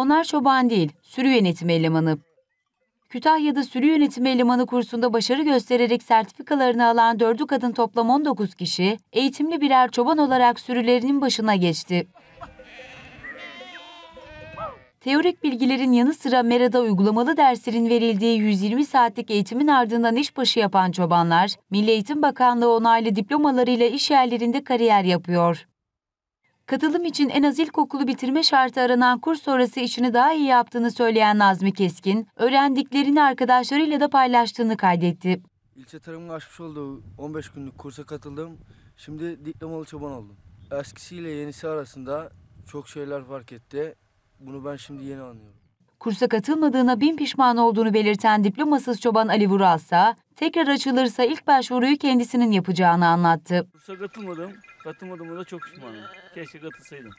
Onlar çoban değil, sürü yönetimi elemanı. Kütahya'da sürü yönetimi elemanı kursunda başarı göstererek sertifikalarını alan dördü kadın toplam 19 kişi, eğitimli birer çoban olarak sürülerinin başına geçti. Teorik bilgilerin yanı sıra Mera'da uygulamalı derslerin verildiği 120 saatlik eğitimin ardından işbaşı yapan çobanlar, Milli Eğitim Bakanlığı onaylı diplomalarıyla iş yerlerinde kariyer yapıyor. Katılım için en az ilkokulu bitirme şartı aranan kurs sonrası işini daha iyi yaptığını söyleyen Nazmi Keskin, öğrendiklerini arkadaşlarıyla da paylaştığını kaydetti. İlçe tarımın açmış olduğu 15 günlük kursa katıldım. Şimdi diplomalı çoban oldum. Eskisiyle yenisi arasında çok şeyler fark etti. Bunu ben şimdi yeni anlıyorum. Kursa katılmadığına bin pişman olduğunu belirten diplomasız çoban Ali Vuralsa, tekrar açılırsa ilk başvuruyu kendisinin yapacağını anlattı. Kursa katılmadım. Katılmadığıma da çok pişmanım. Keşke katılsaydım.